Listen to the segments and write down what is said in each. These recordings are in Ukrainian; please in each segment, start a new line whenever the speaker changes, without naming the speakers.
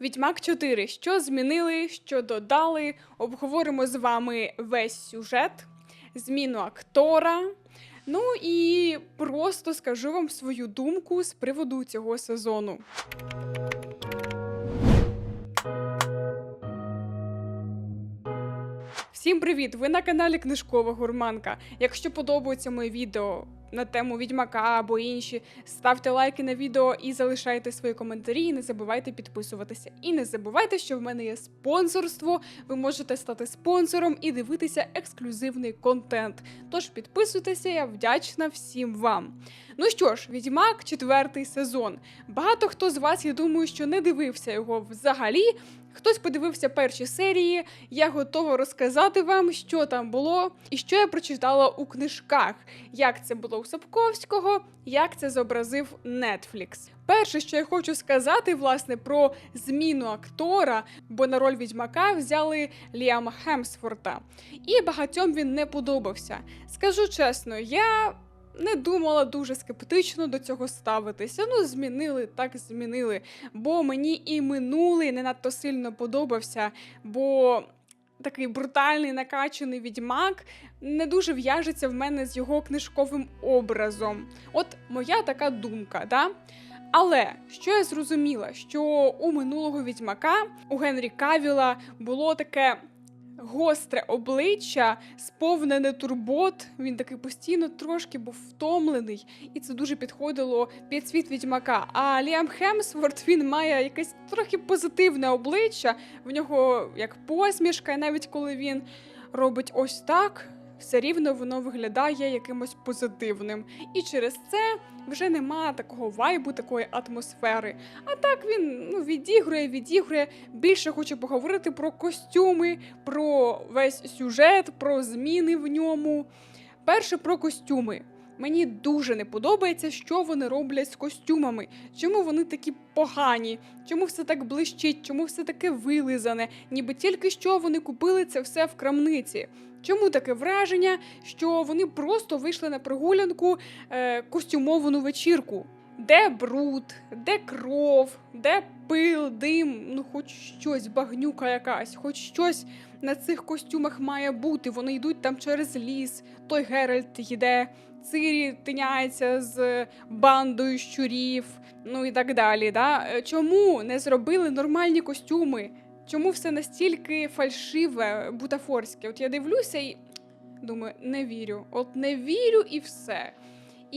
Відьмак 4. Що змінили, що додали? Обговоримо з вами весь сюжет, зміну актора. Ну і просто скажу вам свою думку з приводу цього сезону. Всім привіт! Ви на каналі Книжкова Гурманка. Якщо подобаються мої відео на тему відьмака або інші, ставте лайки на відео і залишайте свої коментарі. І не забувайте підписуватися. І не забувайте, що в мене є спонсорство. Ви можете стати спонсором і дивитися ексклюзивний контент. Тож підписуйтеся, я вдячна всім вам. Ну що ж, відьмак, четвертий сезон. Багато хто з вас, я думаю, що не дивився його взагалі. Хтось подивився перші серії. Я готова розказати вам, що там було і що я прочитала у книжках, як це було у Сапковського, як це зобразив Netflix. Перше, що я хочу сказати, власне, про зміну актора, бо на роль відьмака взяли Ліама Хемсфорта, і багатьом він не подобався. Скажу чесно, я не думала дуже скептично до цього ставитися. Ну, змінили, так змінили. Бо мені і минулий не надто сильно подобався, бо такий брутальний накачаний відьмак не дуже в'яжеться в мене з його книжковим образом. От моя така думка, да? Але що я зрозуміла, що у минулого відьмака у Генрі Кавіла було таке гостре обличчя, сповнене турбот. Він такий постійно трошки був втомлений, і це дуже підходило під світ відьмака. А Ліам Хемсворт він має якесь трохи позитивне обличчя. В нього як посмішка, і навіть коли він робить ось так. Все рівно воно виглядає якимось позитивним. І через це вже нема такого вайбу, такої атмосфери. А так він ну, відігрує, відігрує. Більше хоче поговорити про костюми, про весь сюжет, про зміни в ньому. Перше про костюми. Мені дуже не подобається, що вони роблять з костюмами. Чому вони такі погані? Чому все так блищить? Чому все таке вилизане? Ніби тільки що вони купили це все в крамниці. Чому таке враження, що вони просто вийшли на прогулянку е, костюмовану вечірку? Де бруд, де кров, де пил, дим, ну хоч щось, багнюка якась, хоч щось на цих костюмах має бути. Вони йдуть там через ліс, той Геральт йде, Цирі тиняється з бандою щурів, ну і так далі. Да? Е, Чому не зробили нормальні костюми? Чому все настільки фальшиве, бутафорське? От я дивлюся і думаю, не вірю. От не вірю і все.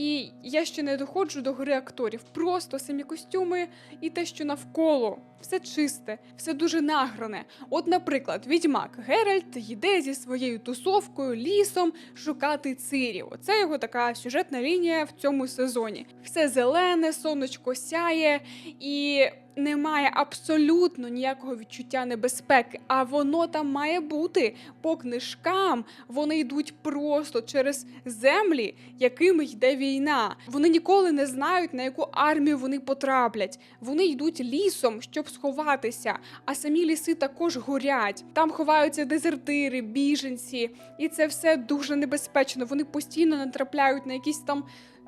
І я ще не доходжу до гри акторів. Просто самі костюми і те, що навколо, все чисте, все дуже награне. От, наприклад, відьмак Геральт йде зі своєю тусовкою лісом шукати цирів. Оце його така сюжетна лінія в цьому сезоні. Все зелене, сонечко сяє і. Немає абсолютно ніякого відчуття небезпеки, а воно там має бути по книжкам. Вони йдуть просто через землі, якими йде війна. Вони ніколи не знають, на яку армію вони потраплять. Вони йдуть лісом, щоб сховатися. А самі ліси також горять. Там ховаються дезертири, біженці, і це все дуже небезпечно. Вони постійно натрапляють на якісь там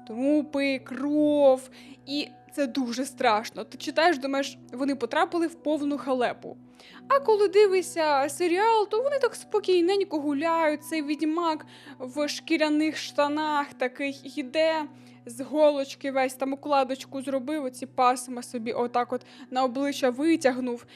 трупи, кров і. Це дуже страшно. Ти читаєш, думаєш, вони потрапили в повну халепу. А коли дивишся серіал, то вони так спокійненько гуляють. Цей відьмак в шкіряних штанах такий йде з голочки, весь там укладочку зробив, оці пасма собі отак от на обличчя витягнув.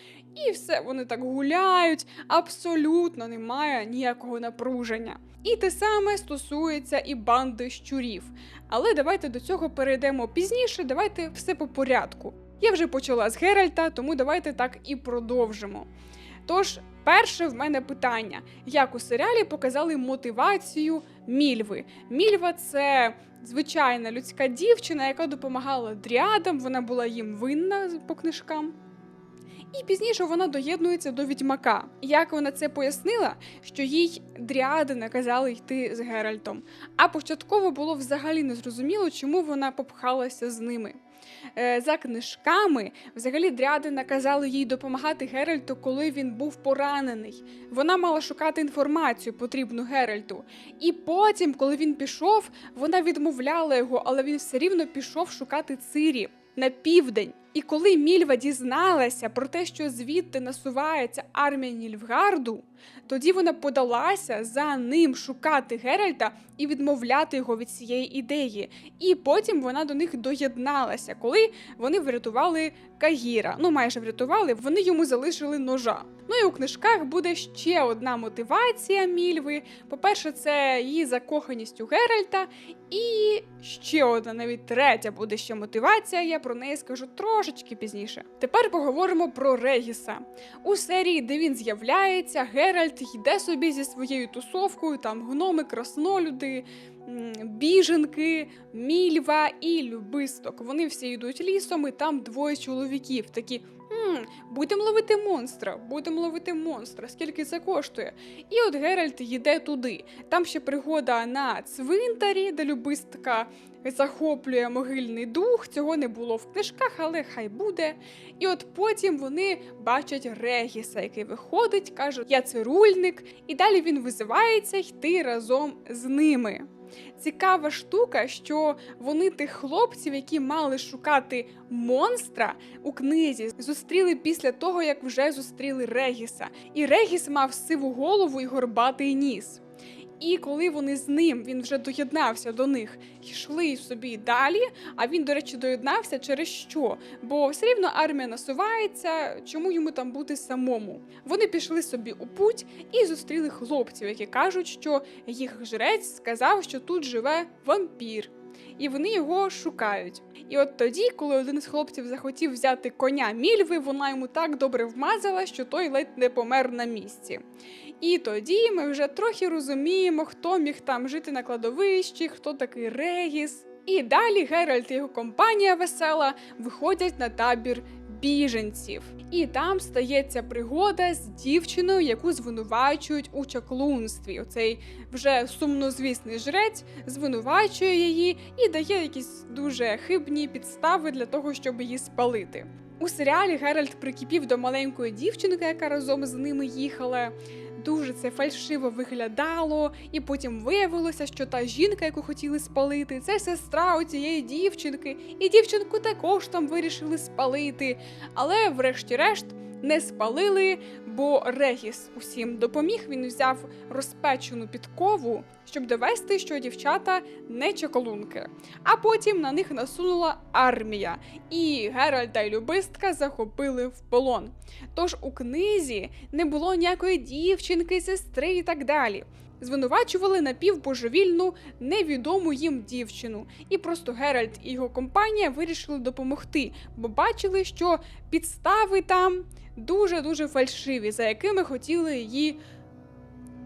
І все, вони так гуляють, абсолютно немає ніякого напруження. І те саме стосується і банди щурів. Але давайте до цього перейдемо пізніше, давайте все по порядку. Я вже почала з Геральта, тому давайте так і продовжимо. Тож, перше в мене питання: як у серіалі показали мотивацію Мільви? Мільва це звичайна людська дівчина, яка допомагала дріадам, вона була їм винна по книжкам. І пізніше вона доєднується до відьмака. Як вона це пояснила, що їй дріади наказали йти з Геральтом. А початково було взагалі незрозуміло, чому вона попхалася з ними. Е, За книжками, взагалі, дряди наказали їй допомагати Геральту, коли він був поранений. Вона мала шукати інформацію, потрібну Геральту. І потім, коли він пішов, вона відмовляла його, але він все рівно пішов шукати Цирі на південь. І коли Мільва дізналася про те, що звідти насувається армія Нільфгарду, тоді вона подалася за ним шукати Геральта і відмовляти його від цієї ідеї. І потім вона до них доєдналася, коли вони врятували Кагіра. Ну, майже врятували, вони йому залишили ножа. Ну і у книжках буде ще одна мотивація Мільви. По-перше, це її закоханість у Геральта, і ще одна, навіть третя буде ще мотивація. Я про неї скажу трошечки пізніше. Тепер поговоримо про Регіса. У серії, де він з'являється, Геральт йде собі зі своєю тусовкою, там гноми, краснолюди. Біженки, мільва і любисток. Вони всі йдуть лісом, і там двоє чоловіків. Такі «М, будемо ловити монстра, будемо ловити монстра. Скільки це коштує? І от Геральт йде туди. Там ще пригода на цвинтарі, де любистка захоплює могильний дух. Цього не було в книжках, але хай буде. І от потім вони бачать Регіса, який виходить, каже: Я цирульник, і далі він визивається йти разом з ними. Цікава штука, що вони тих хлопців, які мали шукати монстра у книзі, зустріли після того, як вже зустріли Регіса. І Регіс мав сиву голову і горбатий ніс. І коли вони з ним він вже доєднався до них, йшли собі далі. А він, до речі, доєднався через що? Бо все рівно армія насувається, чому йому там бути самому? Вони пішли собі у путь і зустріли хлопців, які кажуть, що їх жрець сказав, що тут живе вампір. І вони його шукають. І от тоді, коли один з хлопців захотів взяти коня Мільви, вона йому так добре вмазала, що той ледь не помер на місці. І тоді ми вже трохи розуміємо, хто міг там жити на кладовищі, хто такий Регіс. І далі Геральт і його компанія весела виходять на табір біженців. І там стається пригода з дівчиною, яку звинувачують у чаклунстві. Оцей вже сумнозвісний жрець звинувачує її і дає якісь дуже хибні підстави для того, щоб її спалити. У серіалі Геральт прикипів до маленької дівчинки, яка разом з ними їхала. Дуже це фальшиво виглядало, і потім виявилося, що та жінка, яку хотіли спалити, це сестра у цієї дівчинки, і дівчинку також там вирішили спалити. Але, врешті-решт, не спалили, бо Регіс усім допоміг. Він взяв розпечену підкову, щоб довести, що дівчата не чоколунки. А потім на них насунула армія, і Геральта й Любистка захопили в полон. Тож у книзі не було ніякої дівчинки, сестри і так далі. Звинувачували напівбожевільну, невідому їм дівчину, і просто Геральт і його компанія вирішили допомогти, бо бачили, що підстави там дуже дуже фальшиві, за якими хотіли її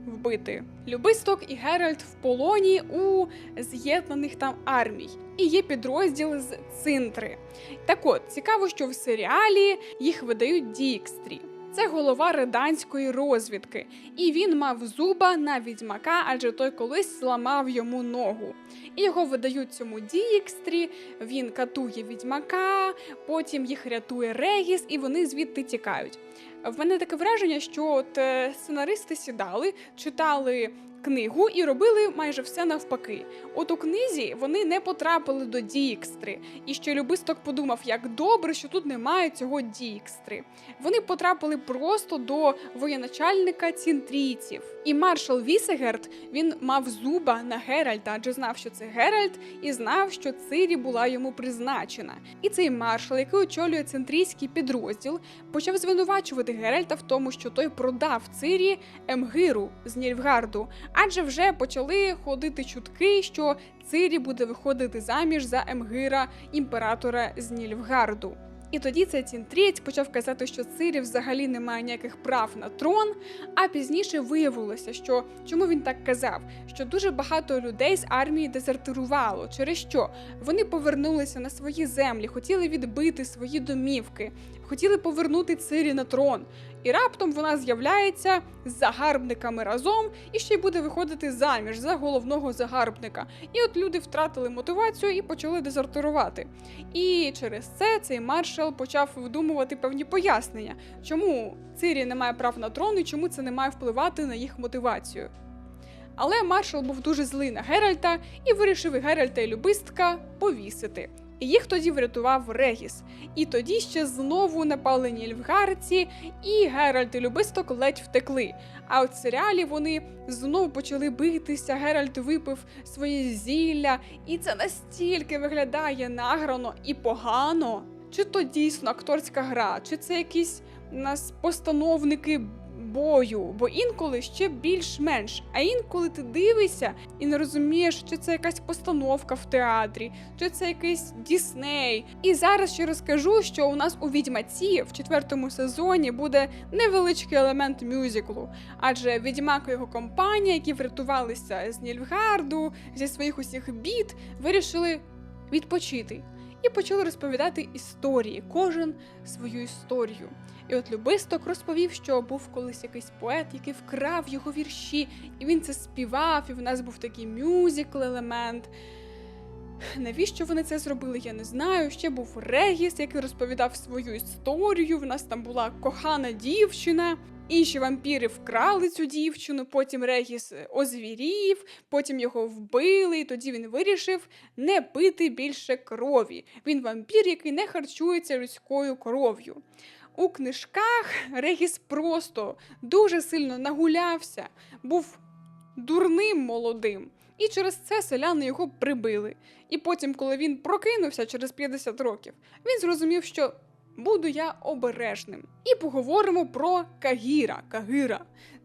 вбити. Любисток і Геральт в полоні у з'єднаних там армій. І є підрозділ з Цинтри. Так от, цікаво, що в серіалі їх видають Дікстрі. Це голова риданської розвідки, і він мав зуба на відьмака, адже той колись зламав йому ногу. І його видають цьому дієкстрі, він катує відьмака, потім їх рятує Регіс, і вони звідти тікають. В мене таке враження, що от е, сценаристи сідали, читали книгу і робили майже все навпаки. От у книзі вони не потрапили до Дікстри, і ще любисток подумав, як добре, що тут немає цього Дікстри. Вони потрапили просто до воєначальника цінтрійців. І маршал Вісегерт він мав зуба на Геральта, адже знав, що це Геральт, і знав, що Цирі була йому призначена. І цей маршал, який очолює центрійський підрозділ, почав звинувачувати Геральта в тому, що той продав Цирі Емгиру з Нільфгарду, адже вже почали ходити чутки, що Цирі буде виходити заміж за Емгира імператора з Нільфгарду. І тоді цей цінтрієць почав казати, що Цирі взагалі не має ніяких прав на трон. А пізніше виявилося, що чому він так казав, що дуже багато людей з армії дезертирувало, через що вони повернулися на свої землі, хотіли відбити свої домівки, хотіли повернути Цирі на трон. І раптом вона з'являється з загарбниками разом і ще й буде виходити заміж за головного загарбника. І от люди втратили мотивацію і почали дезертирувати. І через це цей маршал почав видумувати певні пояснення, чому Цирі не має прав на трон і чому це не має впливати на їх мотивацію. Але маршал був дуже злий на Геральта і вирішив і Геральта і Любистка повісити. Їх тоді врятував Регіс. І тоді ще знову напали нільфгарці, і Геральт і Любисток ледь втекли. А от в серіалі вони знову почали битися. Геральт випив своє зілля, і це настільки виглядає награно і погано. Чи то дійсно акторська гра, чи це якісь у нас постановники бою, бо інколи ще більш-менш. А інколи ти дивишся і не розумієш, чи це якась постановка в театрі, чи це якийсь Дісней. І зараз ще розкажу, що у нас у відьмаці в четвертому сезоні буде невеличкий елемент мюзиклу, адже відьмак і його компанія, які врятувалися з Нільфгарду, зі своїх усіх бід, вирішили відпочити. І почали розповідати історії, кожен свою історію. І от Любисток розповів, що був колись якийсь поет, який вкрав його вірші, і він це співав, і в нас був такий мюзикл елемент. Навіщо вони це зробили, я не знаю. Ще був Регіс, який розповідав свою історію. В нас там була кохана дівчина. Інші вампіри вкрали цю дівчину, потім Регіс озвірів, потім його вбили, і тоді він вирішив не пити більше крові. Він вампір, який не харчується людською кров'ю. У книжках Регіс просто дуже сильно нагулявся, був дурним молодим. І через це селяни його прибили. І потім, коли він прокинувся через 50 років, він зрозумів, що буду я обережним. І поговоримо про Кагіра. Кагира.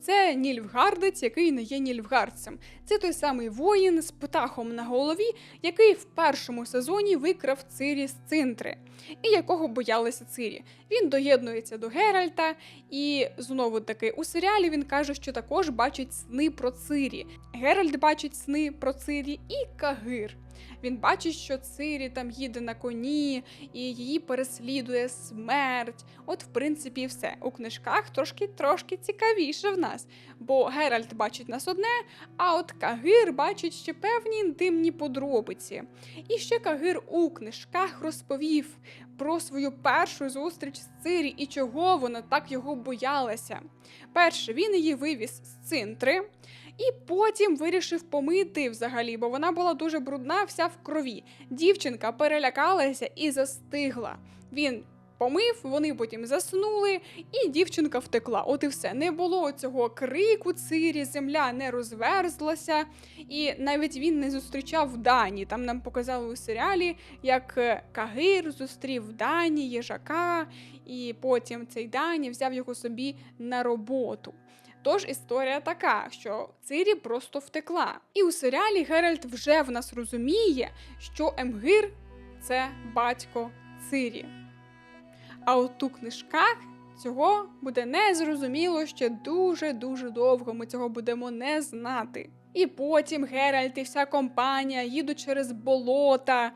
Це нільфгардець, який не є нільфгардцем. Це той самий воїн з птахом на голові, який в першому сезоні викрав Цирі з цинтри, і якого боялися Цирі. Він доєднується до Геральта, і знову таки у серіалі він каже, що також бачить сни про Цирі. Геральт бачить сни про Цирі і Кагир. Він бачить, що Цирі там їде на коні, і її переслідує смерть. От, в принципі, все. У книжках трошки трошки цікавіше в нас. Бо Геральт бачить нас одне, а от Кагир бачить ще певні інтимні подробиці. І ще Кагир у книжках розповів про свою першу зустріч з Цирі і чого вона так його боялася. Перше, він її вивіз з цинтри. І потім вирішив помити взагалі, бо вона була дуже брудна, вся в крові. Дівчинка перелякалася і застигла. Він помив, вони потім заснули, і дівчинка втекла. От і все. Не було цього крику цирі, земля не розверзлася, і навіть він не зустрічав Дані. Там нам показали у серіалі, як е, Кагир зустрів Дані, їжака, і потім цей Дані взяв його собі на роботу. Тож історія така, що Цирі просто втекла. І у серіалі Геральт вже в нас розуміє, що Емгир це батько Цирі. А от у книжках цього буде незрозуміло ще дуже-дуже довго. Ми цього будемо не знати. І потім Геральт і вся компанія їдуть через болота,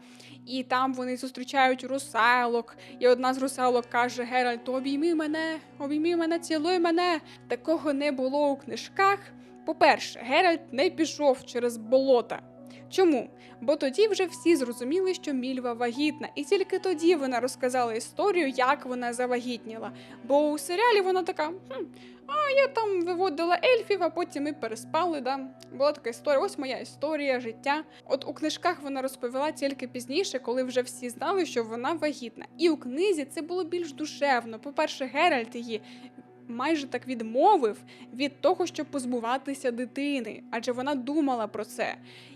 і там вони зустрічають русалок. І одна з русалок каже: Геральт, обійми мене, обійми мене, цілуй мене. Такого не було у книжках. По-перше, Геральт не пішов через болота. Чому? Бо тоді вже всі зрозуміли, що Мільва вагітна, і тільки тоді вона розказала історію, як вона завагітніла. Бо у серіалі вона така: хм, а я там виводила ельфів, а потім ми переспали. Да? Була така історія. Ось моя історія життя. От у книжках вона розповіла тільки пізніше, коли вже всі знали, що вона вагітна. І у книзі це було більш душевно. По-перше, Геральт її. Майже так відмовив від того, щоб позбуватися дитини, адже вона думала про це.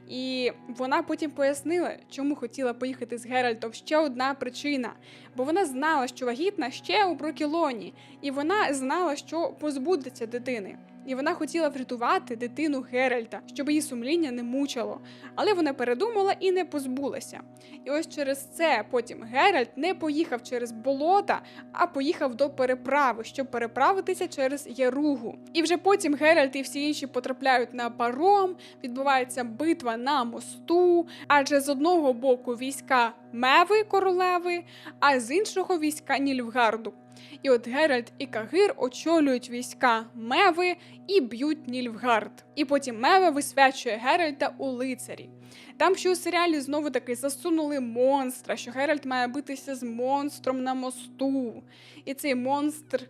І вона потім пояснила, чому хотіла поїхати з Геральтом. Ще одна причина. Бо вона знала, що вагітна ще у Брокілоні, і вона знала, що позбудеться дитини. І вона хотіла врятувати дитину Геральта, щоб її сумління не мучило. Але вона передумала і не позбулася. І ось через це потім Геральт не поїхав через болота, а поїхав до переправи, щоб переправитися через Яругу. І вже потім Геральт і всі інші потрапляють на паром, відбувається битва на мосту, адже з одного боку війська Меви королеви, а з іншого війська Нільфгарду. І от Геральт і Кагир очолюють війська Меви і б'ють Нільфгард. І потім Мева висвячує Геральта у лицарі. Там ще у серіалі знову таки засунули монстра, що Геральт має битися з монстром на мосту. І цей монстр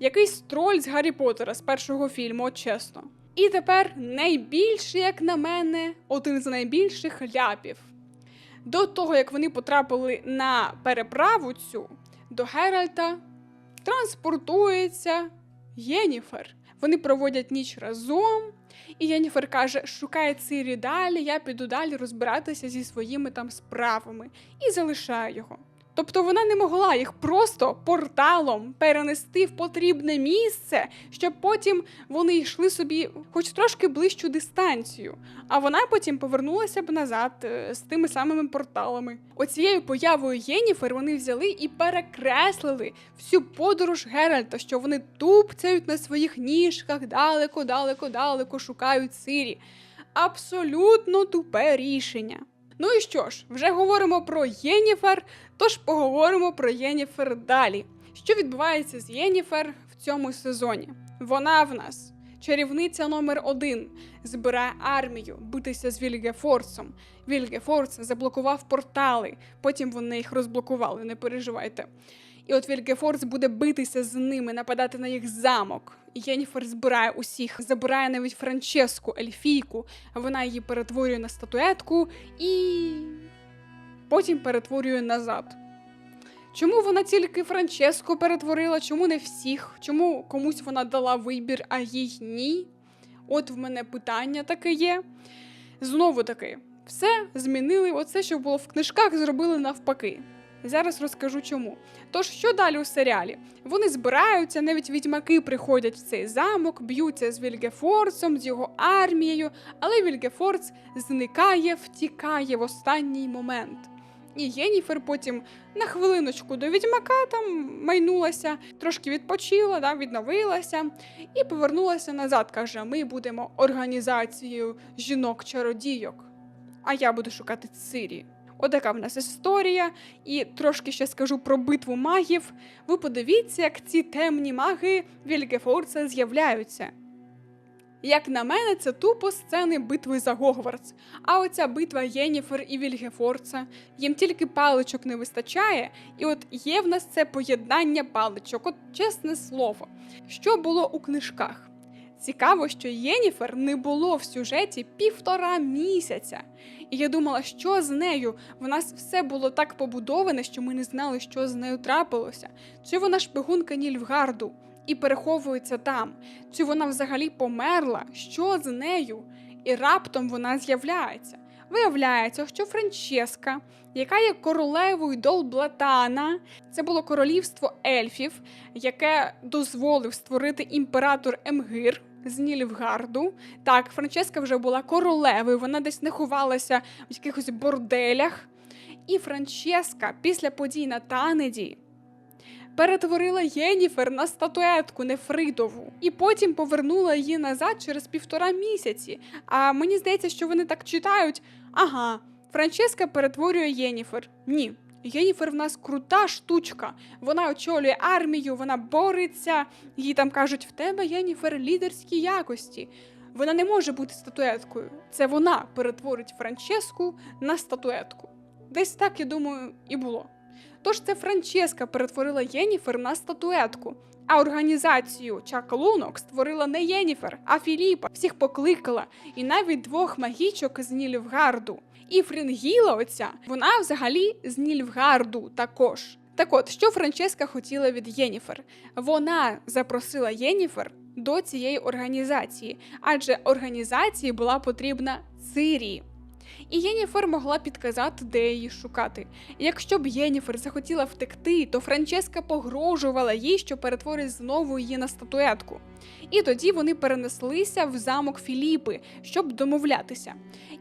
якийсь троль з Гаррі Поттера з першого фільму, от чесно. І тепер найбільший, як на мене, один з найбільших ляпів. До того, як вони потрапили на переправу цю, до Геральта транспортується Єніфер. Вони проводять ніч разом, і Єніфер каже: шукай Цирі далі, я піду далі розбиратися зі своїми там справами і залишаю його. Тобто вона не могла їх просто порталом перенести в потрібне місце, щоб потім вони йшли собі хоч трошки ближчу дистанцію, а вона потім повернулася б назад е, з тими самими порталами. Оцією появою Єніфер вони взяли і перекреслили всю подорож Геральта, що вони тупцяють на своїх ніжках далеко, далеко, далеко шукають Сирі. Абсолютно тупе рішення. Ну і що ж, вже говоримо про Єніфер, тож поговоримо про Єніфер далі. Що відбувається з Єніфер в цьому сезоні? Вона в нас чарівниця номер один збирає армію битися з Вільгефорсом. Вільгефорс заблокував портали, потім вони їх розблокували, не переживайте. І от Вільгефорс буде битися з ними, нападати на їх замок. Єніфер збирає усіх, забирає навіть Франческу, ельфійку. Вона її перетворює на статуетку і потім перетворює назад. Чому вона тільки Франческу перетворила, чому не всіх? Чому комусь вона дала вибір, а їй ні? От в мене питання таке є. Знову таки, все змінили. Оце, що було в книжках, зробили навпаки. Зараз розкажу чому. Тож, що далі у серіалі? Вони збираються, навіть відьмаки приходять в цей замок, б'ються з Вільгефорсом, з його армією, але Вільгефорс зникає, втікає в останній момент. І Єніфер потім на хвилиночку до відьмака там майнулася, трошки відпочила, да, відновилася і повернулася назад. Каже: ми будемо організацією жінок-чародійок, а я буду шукати Цирі. Отака в нас історія, і трошки ще скажу про битву магів. Ви подивіться, як ці темні маги Вільгефорца з'являються. Як на мене, це тупо сцени битви за Гогвартс. А оця битва Єніфер і Вільгефорца, їм тільки паличок не вистачає, і от є в нас це поєднання паличок, от чесне слово. Що було у книжках? Цікаво, що Єніфер не було в сюжеті півтора місяця. І я думала, що з нею? В нас все було так побудоване, що ми не знали, що з нею трапилося. Чи вона шпигунка Нільфгарду і переховується там? Чи вона взагалі померла? Що з нею? І раптом вона з'являється. Виявляється, що Франческа, яка є королевою Долблатана, це було королівство ельфів, яке дозволив створити імператор Емгир з Нільфгарду. Так, Франческа вже була королевою, вона десь не ховалася в якихось борделях. І Франческа після подій на Танеді перетворила Єніфер на статуетку Нефритову і потім повернула її назад через півтора місяці. А мені здається, що вони так читають: ага, Франческа перетворює Єніфер. Ні. Єніфер в нас крута штучка. Вона очолює армію, вона бореться. Їй там кажуть, в тебе Єніфер лідерські якості. Вона не може бути статуеткою. Це вона перетворить Франческу на статуетку. Десь так, я думаю, і було. Тож це Франческа перетворила Єніфер на статуетку. А організацію Чакалунок створила не Єніфер, а Філіпа. Всіх покликала, і навіть двох магічок з Нільфгарду. І Фрінгіла оця, вона взагалі з Нільфгарду також. Так от, що Франческа хотіла від Єніфер? Вона запросила Єніфер до цієї організації, адже організації була потрібна Цирі. І Єніфер могла підказати, де її шукати. Якщо б Єніфер захотіла втекти, то Франческа погрожувала їй, що перетворить знову її на статуетку. І тоді вони перенеслися в замок Філіпи, щоб домовлятися.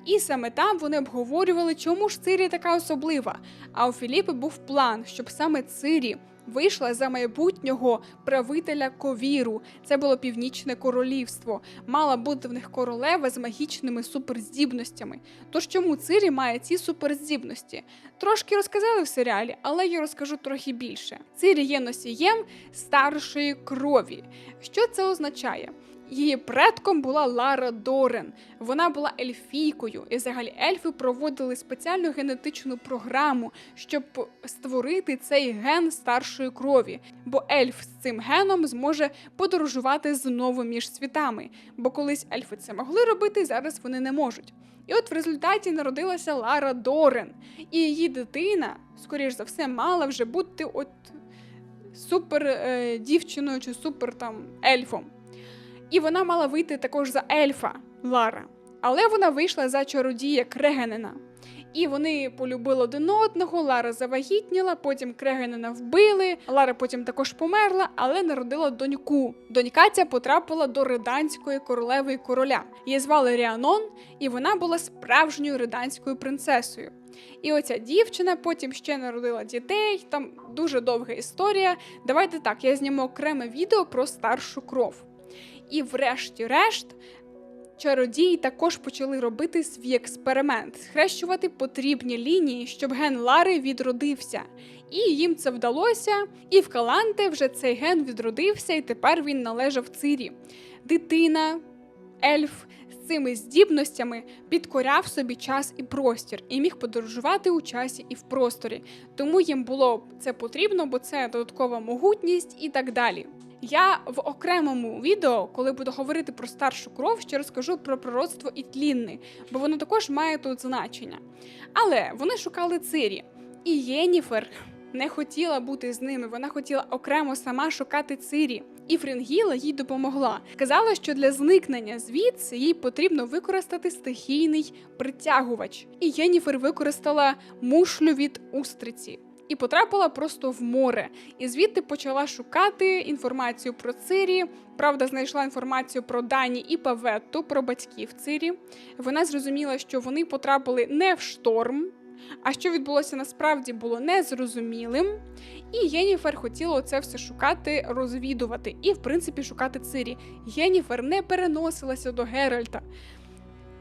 І саме там вони обговорювали, чому ж Цирі така особлива. А у Філіпи був план, щоб саме Цирі вийшла за майбутнього правителя ковіру. Це було північне королівство. Мала бути в них королева з магічними суперздібностями. Тож чому Цирі має ці суперздібності? Трошки розказали в серіалі, але я розкажу трохи більше. Цирі є носієм старшої крові. Що це означає? Її предком була Лара Дорен. Вона була ельфійкою, і взагалі ельфи проводили спеціальну генетичну програму, щоб створити цей ген старшої крові. Бо ельф з цим геном зможе подорожувати знову між світами. Бо колись ельфи це могли робити, зараз вони не можуть. І от в результаті народилася Лара Дорен, і її дитина, скоріш за все, мала вже бути от супер е, дівчиною чи супер там ельфом. І вона мала вийти також за ельфа Лара. Але вона вийшла за чародія Крегенена. І вони полюбили один одного, Лара завагітніла, потім Крегенена вбили. Лара потім також померла, але народила доньку. Донька ця потрапила до риданської королеви і короля. Її звали Ріанон, і вона була справжньою риданською принцесою. І оця дівчина потім ще народила дітей. Там дуже довга історія. Давайте так, я зніму окреме відео про старшу кров. І врешті-решт. Чародії також почали робити свій експеримент, схрещувати потрібні лінії, щоб ген Лари відродився. І їм це вдалося. І в Каланте вже цей ген відродився, і тепер він належав Цирі. Дитина, ельф цими здібностями підкоряв собі час і простір і міг подорожувати у часі і в просторі. Тому їм було це потрібно, бо це додаткова могутність і так далі. Я в окремому відео, коли буду говорити про старшу кров, ще розкажу про пророцтво і тлінни, бо воно також має тут значення. Але вони шукали Цирі, і Єніфер не хотіла бути з ними. Вона хотіла окремо сама шукати Цирі. І Фрінгіла їй допомогла. Казала, що для зникнення звідси їй потрібно використати стихійний притягувач. І Єніфер використала мушлю від устриці і потрапила просто в море. І звідти почала шукати інформацію про Цирі. Правда, знайшла інформацію про Дані і Паветту, про батьків Цирі. Вона зрозуміла, що вони потрапили не в шторм. А що відбулося насправді було незрозумілим. І Єніфер хотіла це все шукати, розвідувати і, в принципі, шукати Цирі. Єніфер не переносилася до Геральта.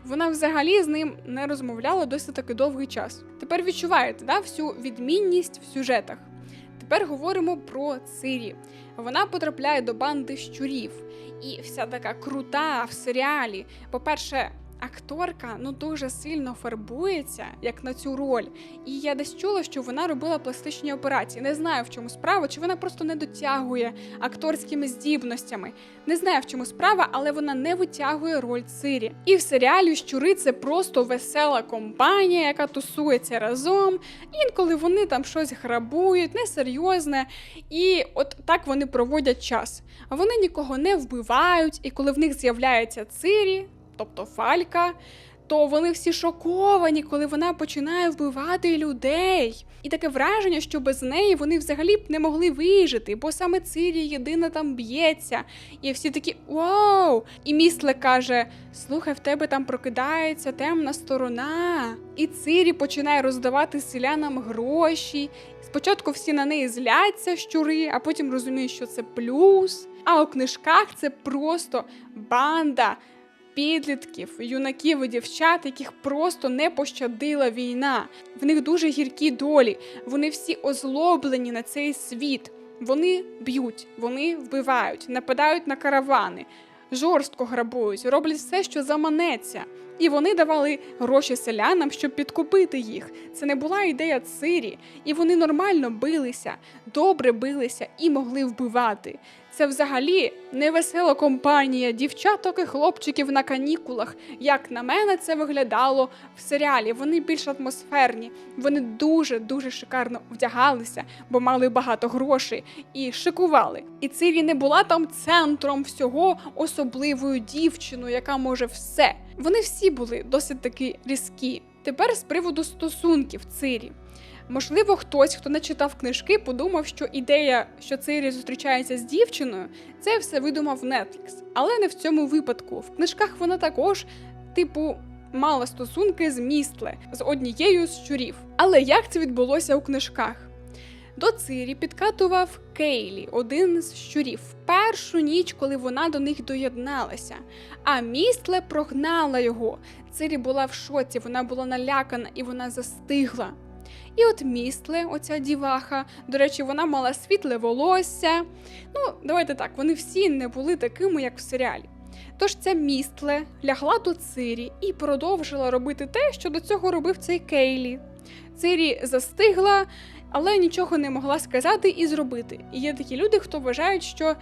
Вона взагалі з ним не розмовляла досить таки довгий час. Тепер відчуваєте да, всю відмінність в сюжетах. Тепер говоримо про Цирі. Вона потрапляє до банди щурів, і вся така крута в серіалі. По-перше, акторка ну дуже сильно фарбується як на цю роль. І я десь чула, що вона робила пластичні операції. Не знаю, в чому справа, чи вона просто не дотягує акторськими здібностями. Не знаю, в чому справа, але вона не витягує роль Цирі. І в серіалі щури це просто весела компанія, яка тусується разом. Інколи вони там щось грабують, несерйозне. І от так вони проводять час. А вони нікого не вбивають, і коли в них з'являється Цирі, тобто Фалька, то вони всі шоковані, коли вона починає вбивати людей. І таке враження, що без неї вони взагалі б не могли вижити, бо саме Цирі єдина там б'ється. І всі такі вау! І містле каже: Слухай, в тебе там прокидається темна сторона. І Цирі починає роздавати селянам гроші. Спочатку всі на неї зляться щури, а потім розуміють, що це плюс. А у книжках це просто банда підлітків, юнаків і дівчат, яких просто не пощадила війна. В них дуже гіркі долі. Вони всі озлоблені на цей світ. Вони б'ють, вони вбивають, нападають на каравани, жорстко грабують, роблять все, що заманеться. І вони давали гроші селянам, щоб підкупити їх. Це не була ідея Цирі, і вони нормально билися, добре билися і могли вбивати. Це взагалі невесела компанія дівчаток і хлопчиків на канікулах. Як на мене, це виглядало в серіалі. Вони більш атмосферні, вони дуже дуже шикарно вдягалися, бо мали багато грошей і шикували. І Цирі не була там центром всього особливою дівчиною, яка може все. Вони всі були досить таки різкі. Тепер з приводу стосунків Цирі. Можливо, хтось, хто не читав книжки, подумав, що ідея, що Цирі зустрічається з дівчиною, це все видумав Netflix. Але не в цьому випадку. В книжках вона також, типу, мала стосунки з містле, з однією з щурів. Але як це відбулося у книжках? До Цирі підкатував Кейлі, один з щурів, першу ніч, коли вона до них доєдналася. А містле прогнала його. Цирі була в шоці, вона була налякана і вона застигла. І от містле, оця діваха, до речі, вона мала світле волосся. Ну, давайте так, вони всі не були такими, як в серіалі. Тож ця містле лягла до Цирі і продовжила робити те, що до цього робив цей Кейлі. Цирі застигла, але нічого не могла сказати і зробити. І є такі люди, хто вважають, що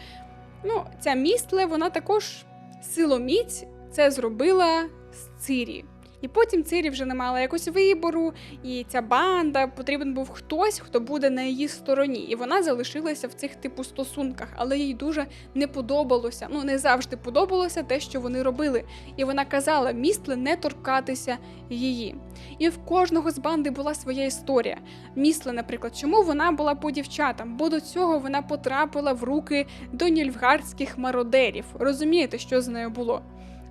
ну, ця містле, вона також силоміць це зробила з Цирі. І потім Цирі вже не мала якось вибору, і ця банда потрібен був хтось, хто буде на її стороні. І вона залишилася в цих типу стосунках, але їй дуже не подобалося. Ну не завжди подобалося те, що вони робили. І вона казала містле не торкатися її. І в кожного з банди була своя історія. Місле, наприклад, чому вона була по дівчатам? Бо до цього вона потрапила в руки до нільфгардських мародерів. Розумієте, що з нею було?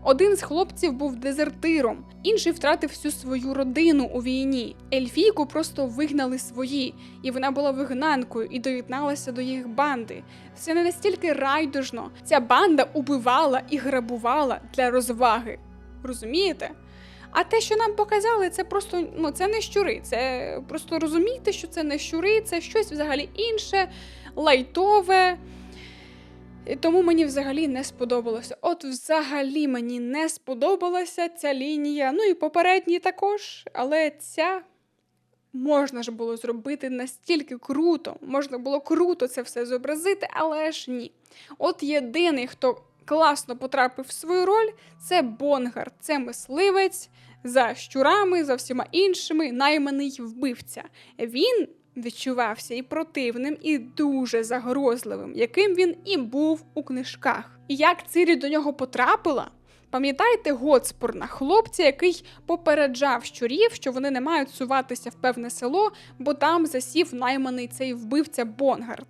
Один з хлопців був дезертиром, інший втратив всю свою родину у війні. Ельфійку просто вигнали свої, і вона була вигнанкою і доєдналася до їх банди. Це не настільки райдужно. Ця банда убивала і грабувала для розваги. Розумієте? А те, що нам показали, це просто ну це не щури. Це просто розумійте, що це не щури, це щось взагалі інше, лайтове. І тому мені взагалі не сподобалося. От, взагалі, мені не сподобалася ця лінія. Ну і попередні також, але ця можна ж було зробити настільки круто. Можна було круто це все зобразити, але ж ні. От єдиний, хто класно потрапив в свою роль, це Бонгар, це мисливець за щурами, за всіма іншими, найманий вбивця. Він відчувався і противним, і дуже загрозливим, яким він і був у книжках. І як Цирі до нього потрапила? Пам'ятаєте Готспорна, хлопця, який попереджав щурів, що вони не мають суватися в певне село, бо там засів найманий цей вбивця Бонгард.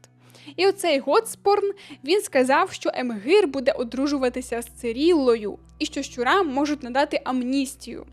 І оцей Готспорн він сказав, що Емгир буде одружуватися з Циріллою, і що щурам можуть надати амністію.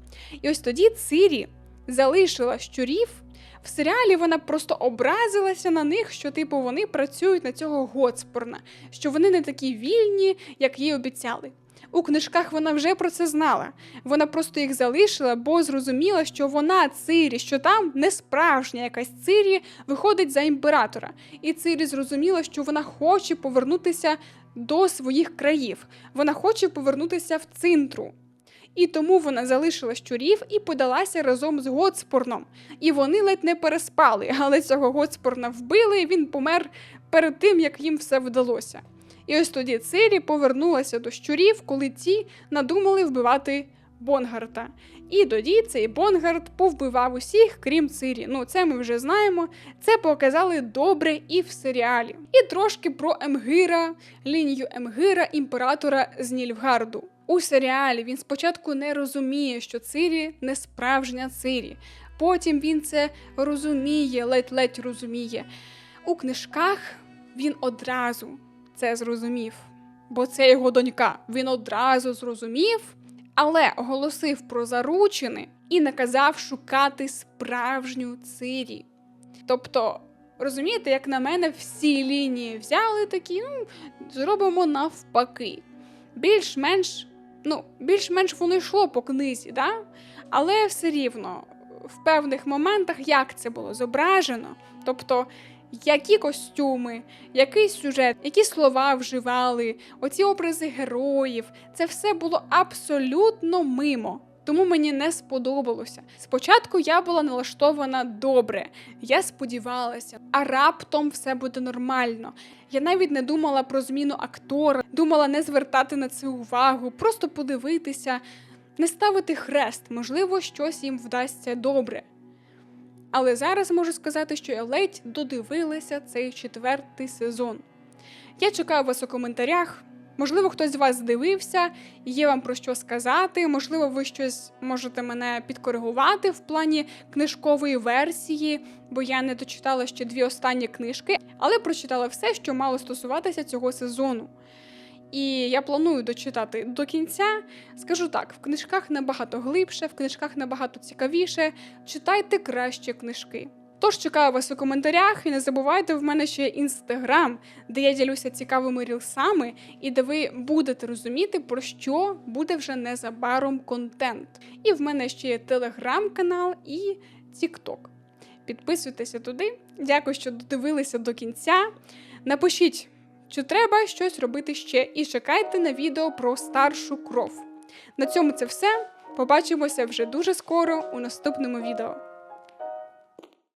І ось тоді Цирі залишила щурів. В серіалі вона просто образилася на них, що, типу, вони працюють на цього Готспорна, що вони не такі вільні, як їй обіцяли. У книжках вона вже про це знала. Вона просто їх залишила, бо зрозуміла, що вона Цирі, що там не справжня якась Цирі виходить за імператора. І Цирі зрозуміла, що вона хоче повернутися до своїх країв. Вона хоче повернутися в цинтру. І тому вона залишила щурів і подалася разом з Готспорном. І вони ледь не переспали, але цього Готспорна вбили, і він помер перед тим, як їм все вдалося. І ось тоді Цирі повернулася до щурів, коли ті надумали вбивати Бонгарта. І тоді цей Бонгард повбивав усіх, крім Цирі. Ну, це ми вже знаємо. Це показали добре і в серіалі. І трошки про Емгира, лінію Емгира, імператора з Нільфгарду. У серіалі він спочатку не розуміє, що Цирі не справжня Цирі. Потім він це розуміє, ледь-ледь розуміє. У книжках він одразу це зрозумів, бо це його донька. Він одразу зрозумів, але оголосив про заручини і наказав шукати справжню Цирі. Тобто, розумієте, як на мене, всі лінії взяли такі, ну, зробимо навпаки. Більш-менш, ну, більш-менш воно йшло по книзі, да? але все рівно в певних моментах як це було зображено. Тобто, які костюми, який сюжет, які слова вживали, оці образи героїв, це все було абсолютно мимо. Тому мені не сподобалося. Спочатку я була налаштована добре, я сподівалася, а раптом все буде нормально. Я навіть не думала про зміну актора, думала не звертати на це увагу, просто подивитися, не ставити хрест, можливо, щось їм вдасться добре. Але зараз можу сказати, що я ледь додивилася цей четвертий сезон. Я чекаю вас у коментарях. Можливо, хтось з вас дивився, є вам про що сказати. Можливо, ви щось можете мене підкоригувати в плані книжкової версії, бо я не дочитала ще дві останні книжки, але прочитала все, що мало стосуватися цього сезону. І я планую дочитати до кінця. Скажу так: в книжках набагато глибше, в книжках набагато цікавіше. Читайте краще книжки. Тож чекаю вас у коментарях і не забувайте, в мене ще інстаграм, де я ділюся цікавими рілсами, і де ви будете розуміти, про що буде вже незабаром контент. І в мене ще є телеграм-канал і Тікток. Підписуйтеся туди. Дякую, що додивилися до кінця. Напишіть що треба щось робити ще, і чекайте на відео про старшу кров. На цьому це все. Побачимося вже дуже скоро у наступному відео.